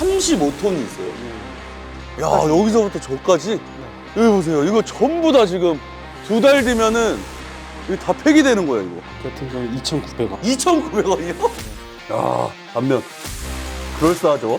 35톤이 있어요. 야 여기서부터 저까지 여기 보세요. 이거 전부 다 지금 두 달 뒤면은 이거 다 폐기되는 거예요. 이거 같은 경우 2,900원. 2,900원이요? 야 반면 그럴싸하죠.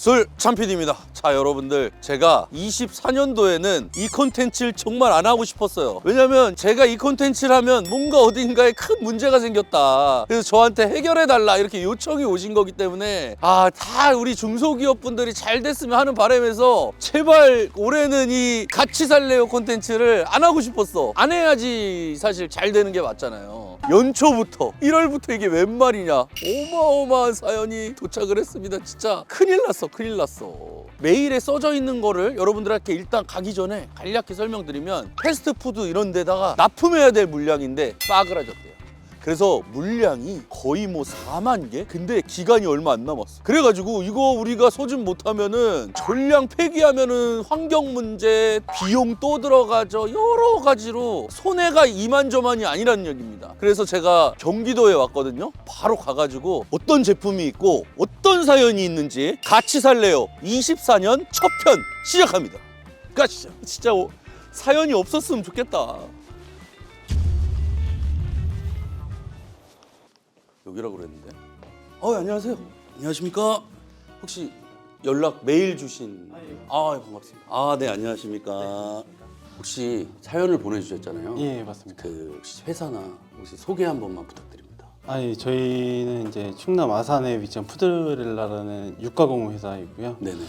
술 참피디입니다. 자 여러분들 제가 24년도에는 이 콘텐츠를 정말 안 하고 싶었어요. 왜냐면 제가 이 콘텐츠를 하면 뭔가 어딘가에 큰 문제가 생겼다. 그래서 저한테 해결해 달라 이렇게 요청이 오신 거기 때문에 아 다 우리 중소기업분들이 잘 됐으면 하는 바람에서 제발 올해는 이 같이 살래요 콘텐츠를 안 하고 싶었어. 안 해야지 사실 잘 되는 게 맞잖아요. 연초부터 1월부터 이게 웬 말이냐? 어마어마한 사연이 도착을 했습니다. 진짜 큰일 났어 큰일 났어. 메일에 써져 있는 거를 여러분들한테 일단 가기 전에 간략히 설명드리면 패스트푸드 이런 데다가 납품해야 될 물량인데 빠그라졌대요 그래서 물량이 거의 뭐 4만 개? 근데 기간이 얼마 안 남았어. 그래가지고 이거 우리가 소진 못하면은 전량 폐기하면은 환경 문제, 비용 또 들어가죠. 여러 가지로 손해가 이만저만이 아니라는 얘기입니다. 그래서 제가 경기도에 왔거든요. 바로 가가지고 어떤 제품이 있고 어떤 사연이 있는지 같이 살래요. 24년 첫 편 시작합니다. 가시죠. 진짜 오- 사연이 없었으면 좋겠다. 여기라고 그랬는데. 어, 안녕하세요. 안녕하십니까? 혹시 연락 메일 주신 아, 반갑습니다. 아, 네, 안녕하십니까? 혹시 사연을 보내 주셨잖아요. 예, 맞습니다. 그 혹시 회사나 혹시 소개 한 번만 부탁드립니다. 아니, 저희는 이제 충남 아산에 위치한 푸드렐라라는 육가공 회사이고요. 네, 네. 뭐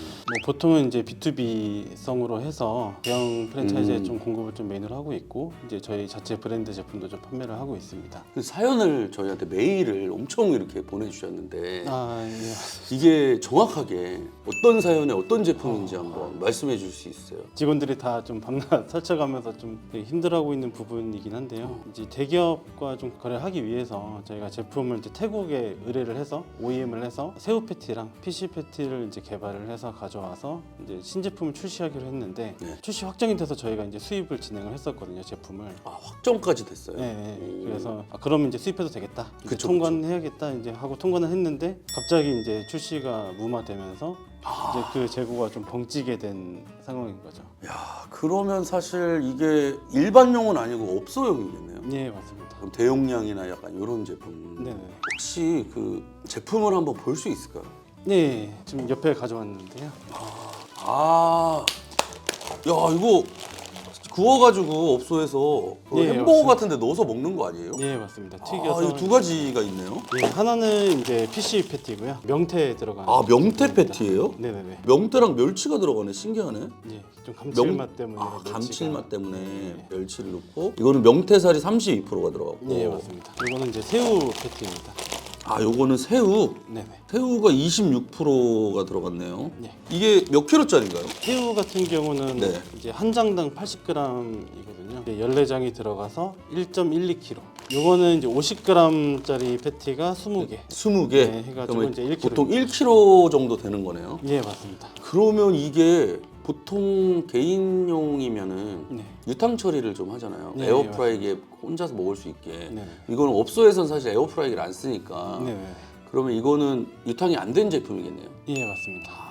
보통은 이제 B2B성으로 해서 대형 프랜차이즈에 음. 좀 공급을 좀 메인으로 하고 있고 이제 저희 자체 브랜드 제품도 좀 판매를 하고 있습니다. 그 사연을 저희한테 메일을 엄청 이렇게 보내 주셨는데 아, 예. 이게 정확하게 어떤 사연에 어떤 제품인지 한번 말씀해 주실 수 있어요? 직원들이 다좀 방나 설쳐가면서 좀 힘들어하고 있는 부분이긴 한데요. 이제 대기업과 좀 거래를 하기 위해서 저희 가 제품을 이제 태국에 의뢰를 해서 OEM을 해서 새우 패티랑 PC 패티를 이제 개발을 해서 가져와서 이제 신제품을 출시하기로 했는데 네. 출시 확정이 돼서 저희가 이제 수입을 진행을 했었거든요 제품을. 아, 확정까지 됐어요. 네, 네. 오. 그래서 아, 그러면 이제 수입해도 되겠다. 이제 그쵸, 통과는 해야겠다. 이제 하고 통과는 했는데 갑자기 이제 출시가 무마되면서 아. 이제 그 재고가 좀 벙찌게 된 상황인 거죠. 야, 그러면 사실 이게 일반용은 아니고 업소용이겠네요. 네, 맞습니다. 그럼 대용량이나 약간 이런 제품. 네, 네. 혹시 그 제품을 한번 볼 수 있을까요? 네, 지금 옆에 가져왔는데요. 아, 야 이거 구워가지고 업소에서 그 네, 햄버거 맞습니다. 같은데 넣어서 먹는 거 아니에요? 예, 맞습니다. 아, 튀겨서 이거 두 가지가 있네요. 예, 하나는 이제 PC 패티고요. 명태에 들어가는 아, 명태. 패티예요? 네, 네, 네. 명태랑 멸치가 들어가네. 신기하네. 예, 좀 감칠맛 명- 때문에 아, 멸치가- 감칠맛 때문에 네. 멸치를 넣고 이거는 명태살이 32%가 들어가고. 예, 맞습니다. 이거는 이제 새우 패티입니다. 아, 요거는 새우. 네, 네. 새우가 26%가 들어갔네요. 네. 이게 몇 킬로짜리인가요? 새우 같은 경우는 네. 이제 한 장당 80g이거든요. 14장이 들어가서 1.12kg. 요거는 이제 50g짜리 패티가 20개. 20개. 네, 해가지고 그러면 이제 1kg. 보통 1kg 정도 되는 거네요. 예, 맞습니다. 그러면 이게 보통 개인용이면은 네. 유탕 처리를 좀 하잖아요. 네, 에어프라이기에 혼자서 먹을 수 있게. 네, 네. 이거는 업소에서는 사실 에어프라이기를 안 쓰니까. 네, 네. 그러면 이거는 유탕이 안 된 제품이겠네요. 예, 맞습니다.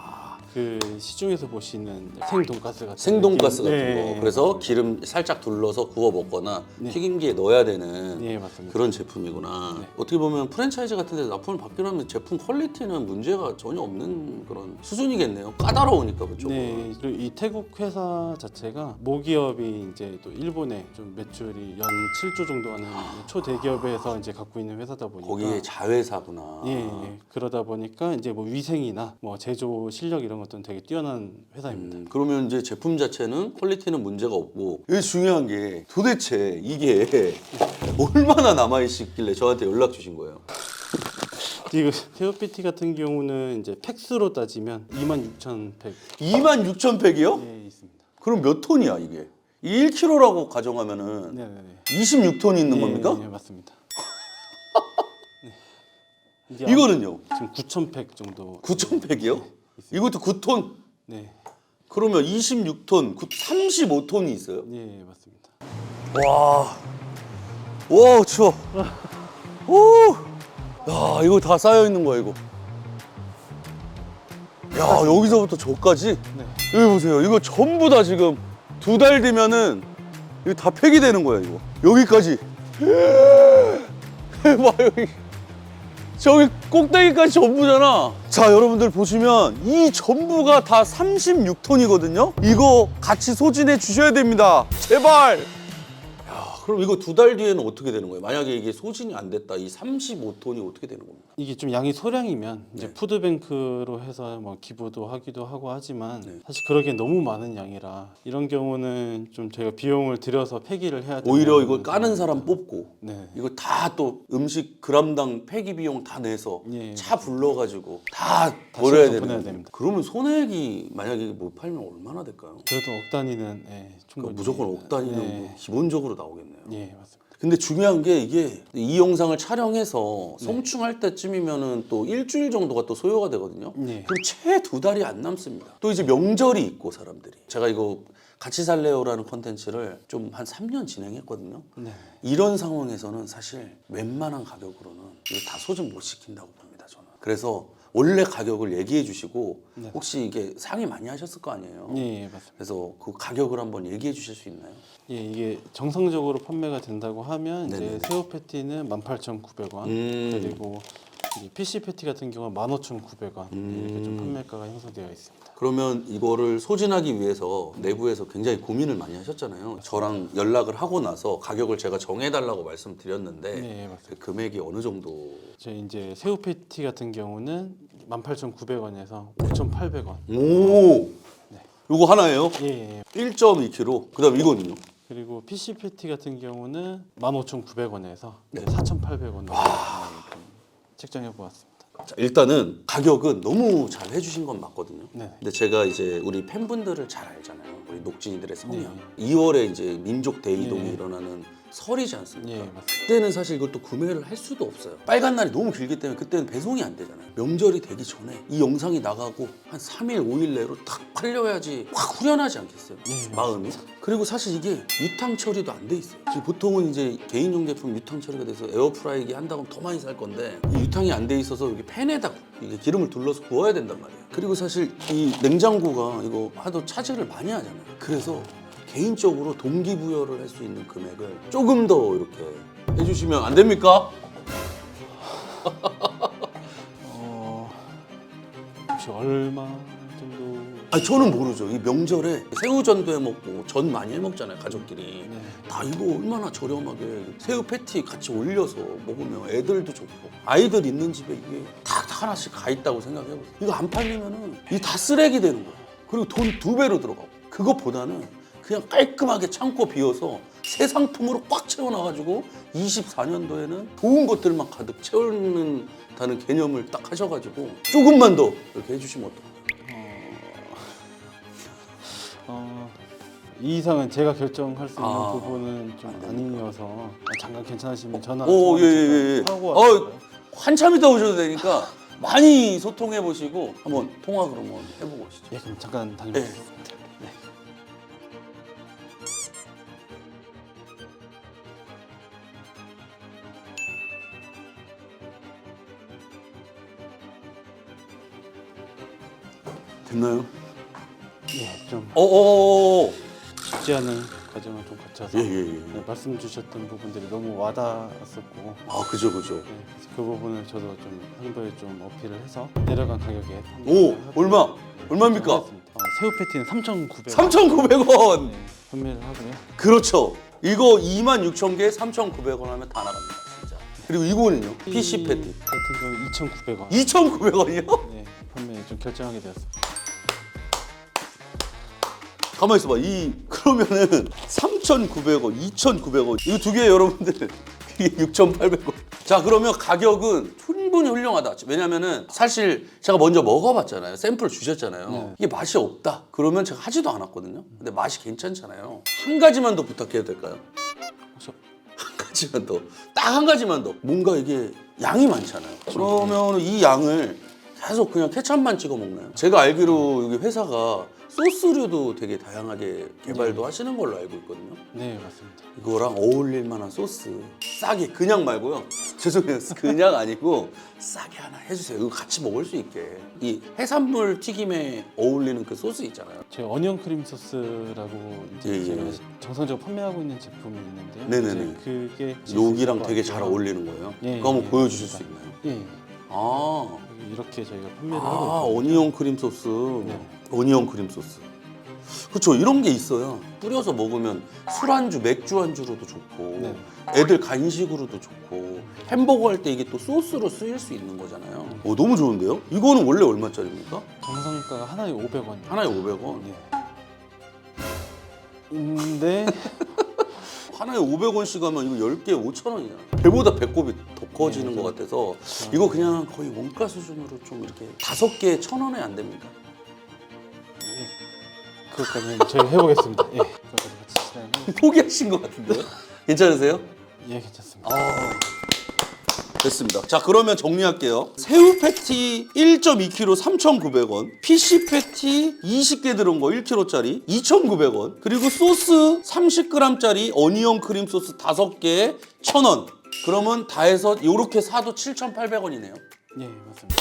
그 시중에서 보시는 생 돈가스 같은 생돈가스 느낌. 같은 네, 거. 그래서 기름 살짝 둘러서 구워 먹거나 네. 튀김기에 넣어야 되는 예, 맞습니다. 그런 제품이구나. 네. 어떻게 보면 프랜차이즈 같은 데 납품을 받기로 하면 제품 퀄리티는 문제가 전혀 없는 그런 수준이겠네요. 까다로우니까 그쪽. 네, 그리고 이 태국 회사 자체가 모기업이 이제 또 일본에 좀 매출이 연 7조 정도 하는 초대기업에서 이제 갖고 있는 회사다 보니까 거기에 자회사구나. 예, 예. 그러다 보니까 이제 뭐 위생이나 뭐 제조 실력 이런 것들은 되게 뛰어난 회사입니다. 음, 그러면 이제 제품 자체는 퀄리티는 문제가 없고 이게 중요한 게 도대체 이게 얼마나 남아 있길래 저한테 연락 주신 거예요. 이거 테오피티 같은 경우는 이제 팩스로 따지면 26,100 26,100이요? 예, 있습니다. 그럼 몇 톤이야 이게? 1kg라고 가정하면은 네, 네, 네. 26톤이 있는 예, 겁니까? 예, 맞습니다. 네. 이제 이거는요? 지금 9,100 정도. 9,100이요? 이것도 9톤? 네. 그러면 26톤, 35톤이 있어요. 예, 맞습니다. 와, 와 추워. 오, 야 이거 다 쌓여 있는 거야 이거. 야 여기서부터 저까지. 네. 여기 보세요. 이거 전부 다 지금 두달 뒤면은 이거 다 폐기되는 거야 이거. 여기까지. 봐 여기. 저기 꼭대기까지 전부잖아. 자, 여러분들 보시면 이 전부가 다 36톤이거든요. 이거 같이 소진해 주셔야 됩니다. 제발. 야, 그럼 이거 두 달 뒤에는 어떻게 되는 거예요? 만약에 이게 소진이 안 됐다. 이 35톤이 어떻게 되는 겁니까? 이게 좀 양이 소량이면 이제 네. 푸드뱅크로 해서 뭐 기부도 하기도 하고 하지만 네. 사실 그러기엔 너무 많은 양이라 이런 경우는 좀 저희가 비용을 들여서 폐기를 해야 되는 오히려 이걸 까는 사람 뽑고 네. 이거 다 또 음식 그람당 폐기 비용 다 내서 예. 차 불러가지고 다다 버려야 되는 보내야. 됩니다. 그러면 손해액이 만약에 못 팔면 얼마나 될까요? 그래도 억 단위는 예, 그러니까 충분히 무조건 억 단위는 예. 뭐 기본적으로 나오겠네요. 예, 맞습니다. 근데 중요한 게 이게 이 영상을 촬영해서 송충할 때쯤이면은 또 일주일 정도가 또 소요가 되거든요. 네. 그럼 채두 달이 안 남습니다. 또 이제 명절이 있고 사람들이 제가 이거 같이 살래요라는 컨텐츠를 좀 한 3년 진행했거든요. 네. 이런 상황에서는 사실 웬만한 가격으로는 이거 다 소진 못 시킨다고 봅니다. 저는. 그래서 원래 가격을 얘기해 주시고 네. 혹시 이게 상의 많이 하셨을 거 아니에요. 예, 예, 맞습니다. 그래서 그 가격을 한번 얘기해 주실 수 있나요? 예, 이게 정상적으로 판매가 된다고 하면 네네네. 이제 새우 패티는 18,900원 음. 그리고 PC 패티 같은 경우는 15,900원 이렇게 좀 판매가가 형성되어 있습니다. 그러면 이거를 소진하기 위해서 내부에서 굉장히 고민을 많이 하셨잖아요. 저랑 연락을 하고 나서 가격을 제가 정해달라고 말씀드렸는데 네, 맞습니다. 그 금액이 어느 정도? 저 이제 새우 패티 같은 경우는 18,900원에서 5,800원. 오, 요거 하나예요? 예, 예. 1.2kg. 그다음 이거는요? 그리고 PC 패티 같은 경우는 15,900원에서 네. 4,800원 으로 책정해 보았습니다. 자, 일단은 가격은 너무 잘 해주신 건 맞거든요. 네. 근데 제가 이제 우리 팬분들을 잘 알잖아요. 우리 녹진이들의 성향. 네. 2월에 이제 민족 대이동이 네. 일어나는 설이지 않습니까? 예, 맞습니다. 그때는 사실 이걸 또 구매를 할 수도 없어요. 빨간 날이 너무 길기 때문에 그때는 배송이 안 되잖아요. 명절이 되기 전에 이 영상이 나가고 한 3일, 5일 내로 탁 팔려야지 확 후련하지 않겠어요? 네, 마음이. 그리고 사실 이게 유탕 처리도 안 돼 있어요. 지금 보통은 이제 개인용 제품 유탕 처리가 돼서 에어프라이기 한다고 더 많이 살 건데 이 유탕이 안 돼 있어서 여기 팬에다 이게 기름을 둘러서 구워야 된단 말이에요. 그리고 사실 이 냉장고가 이거 하도 차지를 많이 하잖아요. 그래서 개인적으로 동기부여를 할 수 있는 금액을 조금 더 이렇게 해주시면 안 됩니까? 어, 혹시 얼마 정도? 아 저는 모르죠. 이 명절에 새우전도 해 먹고 전 많이 해 먹잖아요 가족끼리. 네. 다 이거 얼마나 저렴하게 새우 패티 같이 올려서 먹으면 애들도 좋고 아이들 있는 집에 이게 다 하나씩 가 있다고 생각해 보세요. 이거 안 팔리면은 이게 다 쓰레기 되는 거예요. 그리고 돈 두 배로 들어가고 그것보다는 그냥 깔끔하게 창고 비워서 새 상품으로 꽉 채워놔가지고 24년도에는 좋은 것들만 가득 채우는다는 개념을 딱 하셔가지고 조금만 더 이렇게 해주시면 어떨까요? 어, 이 이상은 제가 결정할 수 있는 아, 부분은 좀 안 됩니까? 아니어서 아, 잠깐 괜찮으시면 전화 오, 통화를 예, 예, 예. 제가 하고 어, 왔어요. 한참 있다 오셔도 되니까 많이 소통해 보시고 한번 통화 그러면 해보고 오시죠. 예, 그럼 잠깐 예. 다녀오겠습니다. 됐나요? 예, 좀 어어어. 쉽지 않은 과정을 좀 거쳐서 예, 예, 예. 네, 말씀 주셨던 부분들이 너무 와닿았었고 아, 그죠, 그죠. 네, 그래서 그 부분을 저도 좀 한도에 좀 어필을 해서 내려간 가격에 오, 판매를 하고 얼마? 얼마입니까? 어, 새우 패티는 3,900원 3,900원. 네, 판매를 하고요. 그렇죠. 이거 26,000개에 3,900원 하면 다 나갑니다, 진짜. 그리고 이거는요? PC 패티. 같은 경우 2,900원 2,900원이요? 네, 판매 좀 결정하게 되었습니다. 가만 있어봐. 이 그러면은 3,900원, 2,900원. 이거 두 개 여러분들 이게 6,800원. 자 그러면 가격은 충분히 훌륭하다. 왜냐면은 사실 제가 먼저 먹어봤잖아요. 샘플 주셨잖아요. 네. 이게 맛이 없다. 그러면 제가 하지도 않았거든요. 근데 맛이 괜찮잖아요. 한 가지만 더 부탁해도 될까요? 한 가지만 더. 딱 한 가지만 더. 뭔가 이게 양이 많잖아요. 그러면 이 양을 계속 그냥 케찹만 찍어 먹나요? 제가 알기로 여기 회사가 소스류도 되게 다양하게 개발도 하시는 걸로 알고 있거든요. 네 맞습니다. 이거랑 어울릴 만한 소스 싸게 그냥 말고요. 죄송해요. 그냥 아니고 싸게 하나 해주세요. 이거 같이 먹을 수 있게. 이 해산물 튀김에 어울리는 그 소스 있잖아요. 제 어니언 크림 소스라고 이제 예, 예. 제가 정상적으로 판매하고 있는 제품이 있는데요. 네네네. 이제 그게 여기랑 되게 잘 어울리는 거예요. 예, 그거 한번 예, 보여주실 수 맞습니다. 있나요? 예, 예. 아, 이렇게 저희가 판매를 아 하고 어니언 크림 소스. 네. 어니언 크림 소스. 그렇죠. 이런 게 있어요. 뿌려서 먹으면 술안주, 맥주 안주로도 좋고 네. 애들 간식으로도 좋고 햄버거 할 때 이게 또 소스로 쓰일 수 있는 거잖아요. 오, 너무 좋은데요? 이거는 원래 얼마짜리입니까? 정상가가 하나에 500원. 하나에 500원. 네. 근데 하나에 500원씩 하면 이거 10개에 5,000원이야. 배보다 배꼽이 더 네, 것 같아서 이거 그냥 거의 원가 수준으로 좀 이렇게 다섯 개에 1,000원에 안 됩니까? 그것까지는 저희 해보겠습니다. 예, 그것까지 같이 실행해. 포기하신 것 같은데요? 괜찮으세요? 예, 괜찮습니다. 아, 됐습니다. 자, 그러면 정리할게요. 새우 패티 1.2kg 3,900원, 피시 패티 20개 들은 거 1kg짜리 2,900원, 그리고 소스 30g짜리 어니언 크림 소스 5개 1,000원. 그러면 다 해서 이렇게 사도 7,800원이네요. 예, 맞습니다.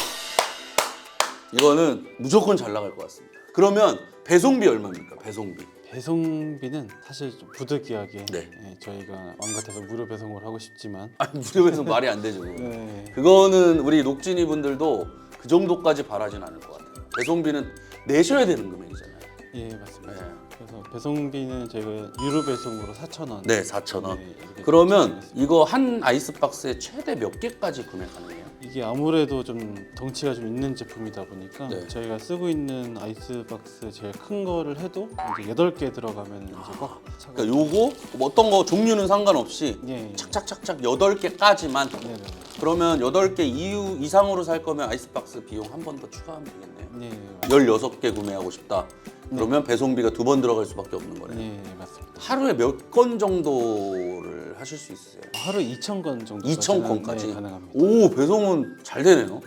이거는 무조건 잘 나갈 것 같습니다. 그러면 배송비 얼마입니까? 배송비. 배송비는 사실 좀 부득이하게 네. 예, 저희가 마음 같아서 무료 배송을 하고 싶지만 아니, 무료 배송 말이 안 되죠. 그거. 네, 그거는 우리 녹진이 분들도 그 정도까지 바라진 않을 것 같아요. 배송비는 내셔야 되는 금액이잖아요. 예, 맞습니다. 네. 그래서 배송비는 저희가 유료 배송으로 4,000원. 네, 4,000원. 네, 이렇게 그러면. 이거 한 아이스박스에 최대 몇 개까지 구매 가능해요? 이게 아무래도 좀 덩치가 좀 있는 제품이다 보니까 네. 저희가 쓰고 있는 아이스박스 제일 큰 거를 해도 이제 8개 들어가면 이제 꽉 차가. 그러니까 요거 뭐 어떤 거 종류는 상관없이 예. 예. 착착착착 8개까지만 네, 네. 그러면 8개 이후 이상으로 살 거면 아이스박스 비용 한 번 더 추가하면 되겠네요. 네. 16개 구매하고 싶다. 그러면 배송비가 두 번 들어갈 수밖에 없는 거네요. 네, 네, 맞습니다. 하루에 몇 건 정도를 하실 수 있으세요? 하루 2,000건 정도 2천 건까지. 네, 가능합니다. 오 배송은 잘 되네요.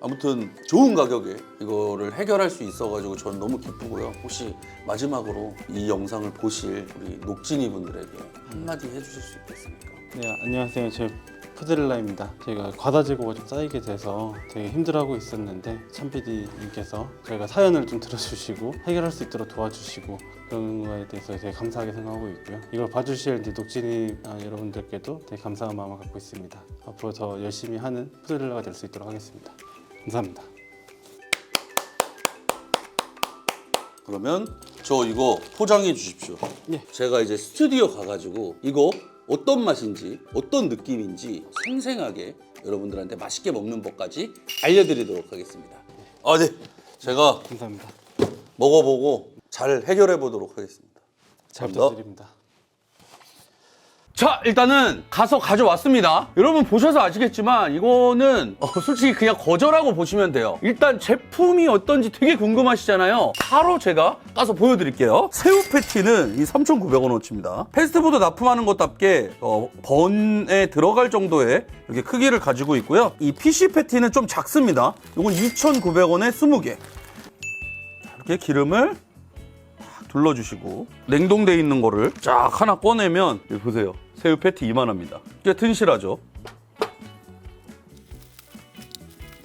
아무튼 좋은 가격에 이거를 해결할 수 있어가지고 저는 너무 기쁘고요. 혹시 마지막으로 이 영상을 보실 우리 녹진이 분들에게 한마디 해주실 수 있겠습니까? 네, 안녕하세요. 저 푸드릴라입니다. 제가 과다 재고가 좀 쌓이게 돼서 되게 힘들어하고 있었는데 참PD님께서 저희가 사연을 좀 들어주시고 해결할 수 있도록 도와주시고 그런 거에 대해서 되게 감사하게 생각하고 있고요. 이걸 봐주실 녹진이 아, 여러분들께도 되게 감사한 마음을 갖고 있습니다. 앞으로 더 열심히 하는 푸드릴라가 될 수 있도록 하겠습니다. 감사합니다. 그러면 저 이거 포장해 주십시오. 예. 제가 이제 스튜디오 가가지고 이거 어떤 맛인지 어떤 느낌인지 생생하게 여러분들한테 맛있게 먹는 법까지 알려드리도록 하겠습니다. 아 네, 제가 감사합니다. 먹어보고 잘 해결해 보도록 하겠습니다. 잘 감사합니다. 부탁드립니다. 자 일단은 가서 가져왔습니다. 여러분 보셔서 아시겠지만 이거는 어, 솔직히 그냥 거저라고 보시면 돼요. 일단 제품이 어떤지 되게 궁금하시잖아요. 바로 제가 가서 보여드릴게요. 새우 패티는 이 3,900원어치입니다. 패스트푸드 납품하는 것답게 어, 번에 들어갈 정도의 이렇게 크기를 가지고 있고요. 이 PC 패티는 좀 작습니다. 이건 2,900원에 20개. 이렇게 기름을 둘러주시고 냉동돼 있는 거를 쫙 하나 꺼내면 여기 보세요 새우 패티 이만합니다. 꽤 튼실하죠?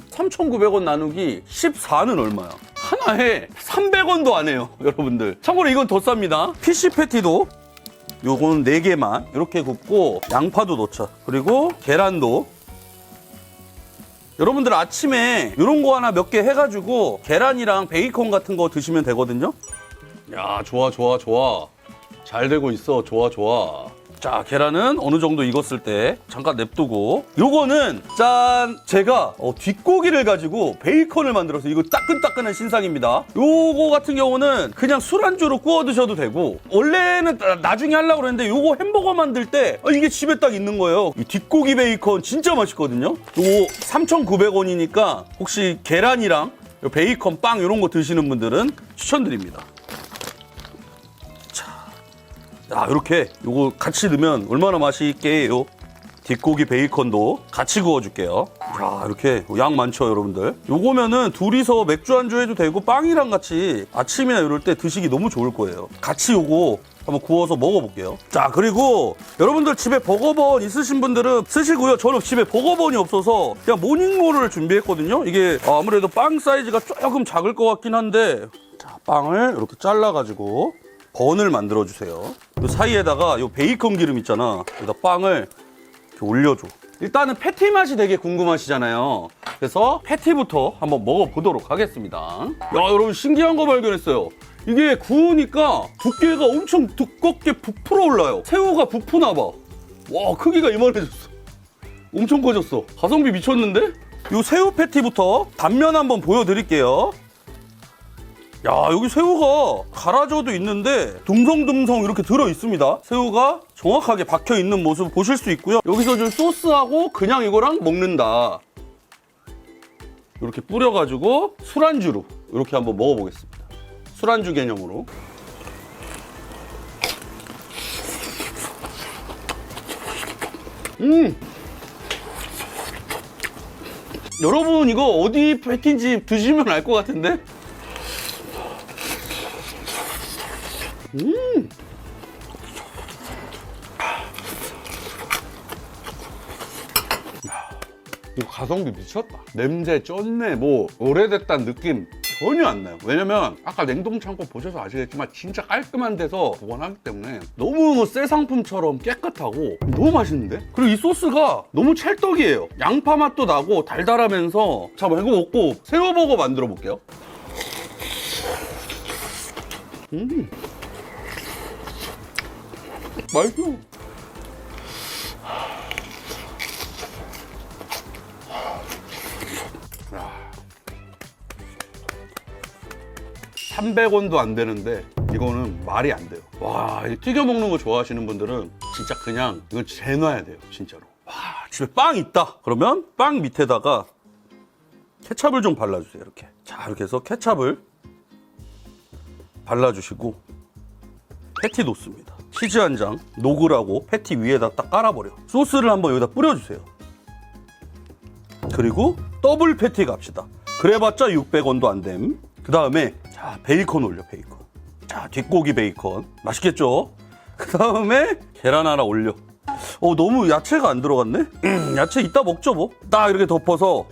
3,900원 나누기 14는 얼마야? 하나에 300원도 안 해요 여러분들. 참고로 이건 더 쌉니다. PC 패티도 요거는 4개만 이렇게 굽고 양파도 넣자. 그리고 계란도. 여러분들 아침에 이런 거 하나 몇 개 해가지고 계란이랑 베이컨 같은 거 드시면 되거든요? 야 좋아 좋아 좋아. 잘 되고 있어. 좋아 좋아 자 계란은 어느 정도 익었을 때 잠깐 냅두고 요거는 짠! 제가 어, 뒷고기를 가지고 베이컨을 만들어서 이거 따끈따끈한 신상입니다. 요거 같은 경우는 그냥 술안주로 구워 드셔도 되고 원래는 나- 나중에 하려고 그랬는데 요거 햄버거 만들 때 어, 이게 집에 딱 있는 거예요. 이 뒷고기 베이컨 진짜 맛있거든요? 요거 3,900원이니까 혹시 계란이랑 요 베이컨 빵 이런 거 드시는 분들은 추천드립니다 자, 이렇게 요거 같이 넣으면 얼마나 맛있게요. 뒷고기 베이컨도 같이 구워줄게요. 야, 자 이렇게 양 많죠 여러분들? 요거면은 둘이서 맥주 안주 해도 되고 빵이랑 같이 아침이나 이럴 때 드시기 너무 좋을 거예요. 같이 요거 한번 구워서 먹어볼게요. 자 그리고 여러분들 집에 버거번 있으신 분들은 쓰시고요. 저는 집에 버거번이 없어서 그냥 모닝롤을 준비했거든요. 이게 아무래도 빵 사이즈가 조금 작을 것 같긴 한데 자 빵을 이렇게 잘라 가지고 번을 만들어 주세요 요 사이에다가 요 베이컨 기름 있잖아 여기다 빵을 이렇게 올려줘. 일단은 패티 맛이 되게 궁금하시잖아요. 그래서 패티부터 한번 먹어보도록 하겠습니다. 야, 여러분 신기한 거 발견했어요. 이게 구우니까 두께가 엄청 두껍게 부풀어 올라요. 새우가 부푸나 봐. 와, 크기가 이만해졌어. 엄청 커졌어. 가성비 미쳤는데? 요 새우 패티부터 단면 한번 보여드릴게요. 야 여기 새우가 갈아져도 있는데 둥성둥성 이렇게 들어 있습니다. 새우가 정확하게 박혀 있는 모습 보실 수 있고요. 여기서 좀 소스하고 그냥 이거랑 먹는다. 이렇게 뿌려가지고 술안주로 이렇게 한번 먹어보겠습니다. 술안주 개념으로. 음! 여러분 이거 어디 패티인지 드시면 알 것 같은데 이거 가성비 미쳤다. 냄새 쩐내 뭐 오래됐다는 느낌 전혀 안 나요. 왜냐면 아까 냉동창고 보셔서 아시겠지만 진짜 깔끔한 데서 보관하기 때문에 너무 새 상품처럼 깨끗하고 너무 맛있는데? 그리고 이 소스가 너무 찰떡이에요. 양파 맛도 나고 달달하면서 자 이거 먹고 새우버거 만들어 볼게요. 음 맛있어. 삼 300원도 안 되는데 이거는 말이 안 돼요. 와, 이 튀겨 먹는 거 좋아하시는 분들은 진짜 그냥 이건 재놔야 돼요, 진짜로. 와, 집에 빵 있다. 그러면 빵 밑에다가 케찹을 좀 발라주세요, 이렇게. 자, 이렇게 해서 케찹을 발라주시고 패티 놓습니다. 치즈 한 장 녹으라고 패티 위에다 딱 깔아버려. 소스를 한번 여기다 뿌려주세요. 그리고 더블 패티 갑시다. 그래봤자 600원도 안 됨. 그 다음에 자 베이컨 올려 베이컨. 자 뒷고기 베이컨 맛있겠죠? 그 다음에 계란 하나 올려. 어 너무 야채가 안 들어갔네? 음, 야채 이따 먹죠 뭐. 딱 이렇게 덮어서.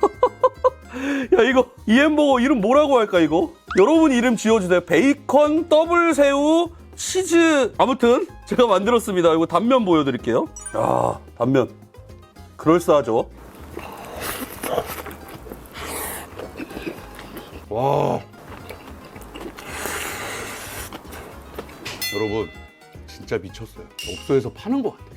야 이거 이 햄버거 이름 뭐라고 할까 이거? 여러분 이름 지어주세요. 베이컨 더블 새우 치즈 아무튼 제가 만들었습니다. 이거 단면 보여드릴게요. 야 단면 그럴싸하죠? 와. 여러분, 진짜 미쳤어요. 업소에서 파는 것 같아, 진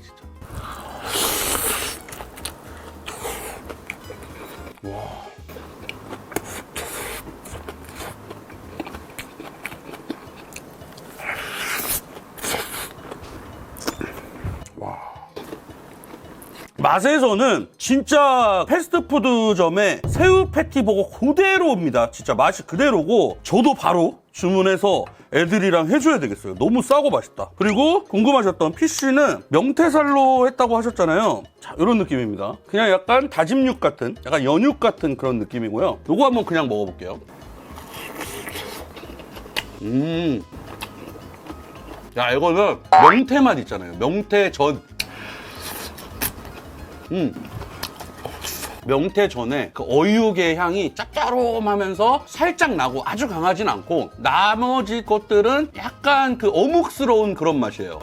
맛에서는 진짜 패스트푸드점의 새우 패티 버거 그대로입니다. 진짜 맛이 그대로고 저도 바로 주문해서 애들이랑 해줘야 되겠어요. 너무 싸고 맛있다. 그리고 궁금하셨던 피쉬는 명태살로 했다고 하셨잖아요. 자, 이런 느낌입니다. 그냥 약간 다짐 육 같은, 약간 연육 같은 그런 느낌이고요. 요거 한번 그냥 먹어볼게요. 음. 야, 이거는 명태 맛 있잖아요. 명태전. 음. 명태 전에 그 어육의 향이 짭짤하면서 살짝 나고 아주 강하진 않고 나머지 것들은 약간 그 어묵스러운 그런 맛이에요.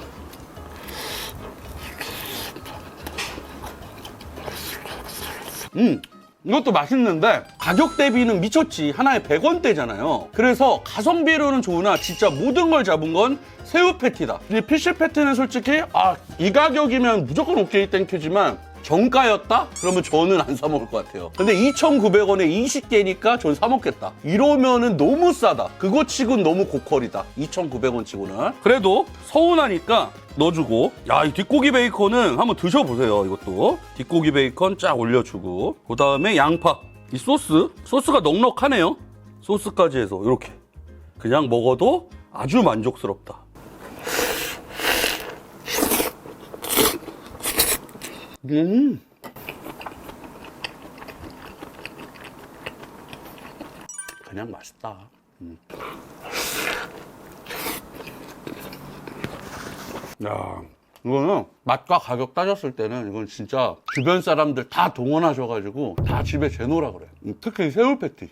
음. 이것도 맛있는데 가격 대비는 미쳤지 하나에 100원대잖아요 그래서 가성비로는 좋으나 진짜 모든 걸 잡은 건 새우 패티다 이 피쉬 패티는 솔직히 아 이 가격이면 무조건 오케이 땡큐지만 정가였다? 그러면 저는 안 사 먹을 것 같아요. 근데 2,900원에 20개니까 전 사 먹겠다. 이러면은 너무 싸다. 그거 치곤 너무 고퀄이다. 2,900원 치고는. 그래도 서운하니까 넣어주고. 야, 이 뒷고기 베이컨은 한번 드셔보세요. 이것도. 뒷고기 베이컨 쫙 올려주고. 그 다음에 양파. 이 소스. 소스가 넉넉하네요. 소스까지 해서 이렇게. 그냥 먹어도 아주 만족스럽다. 음. 그냥 맛있다. 음. 야, 이거는 맛과 가격 따졌을 때는 이건 진짜 주변 사람들 다 동원하셔가지고 다 집에 재놓으라 그래. 음, 특히 새우 패티.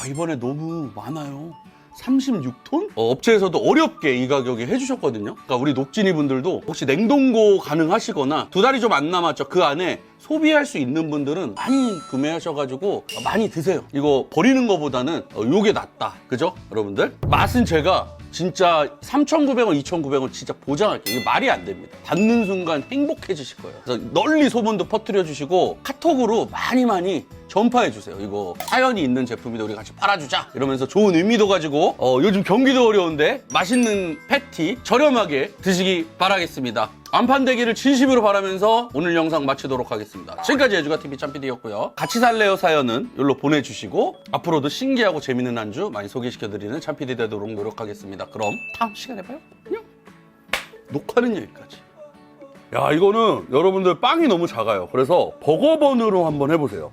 아, 이번에 너무 많아요. 36톤? 어, 업체에서도 어렵게 이 가격에 해주셨거든요. 그러니까 우리 녹진이 분들도 혹시 냉동고 가능하시거나 두 달이 좀 안 남았죠. 그 안에 소비할 수 있는 분들은 많이 구매하셔가지고 많이 드세요. 이거 버리는 거보다는 어, 요게 낫다. 그죠? 여러분들? 맛은 제가 진짜 3,900원, 2,900원 진짜 보장할게요. 이게 말이 안 됩니다. 받는 순간 행복해지실 거예요. 그래서 널리 소문도 퍼뜨려 주시고 카톡으로 많이 많이 전파해 주세요. 이거 사연이 있는 제품인데 우리 같이 팔아주자. 이러면서 좋은 의미도 가지고 어, 요즘 경기도 어려운데 맛있는 패티 저렴하게 드시기 바라겠습니다. 안판되기를 진심으로 바라면서 오늘 영상 마치도록 하겠습니다. 지금까지 예주가 TV 참PD였고요. 같이 살래요 사연은 여기로 보내주시고 앞으로도 신기하고 재밌는 안주 많이 소개시켜드리는 참PD 되도록 노력하겠습니다. 그럼 다음 시간에 봐요. 안녕. 녹화는 여기까지. 야 이거는 여러분들 빵이 너무 작아요. 그래서 버거번으로 한번 해보세요.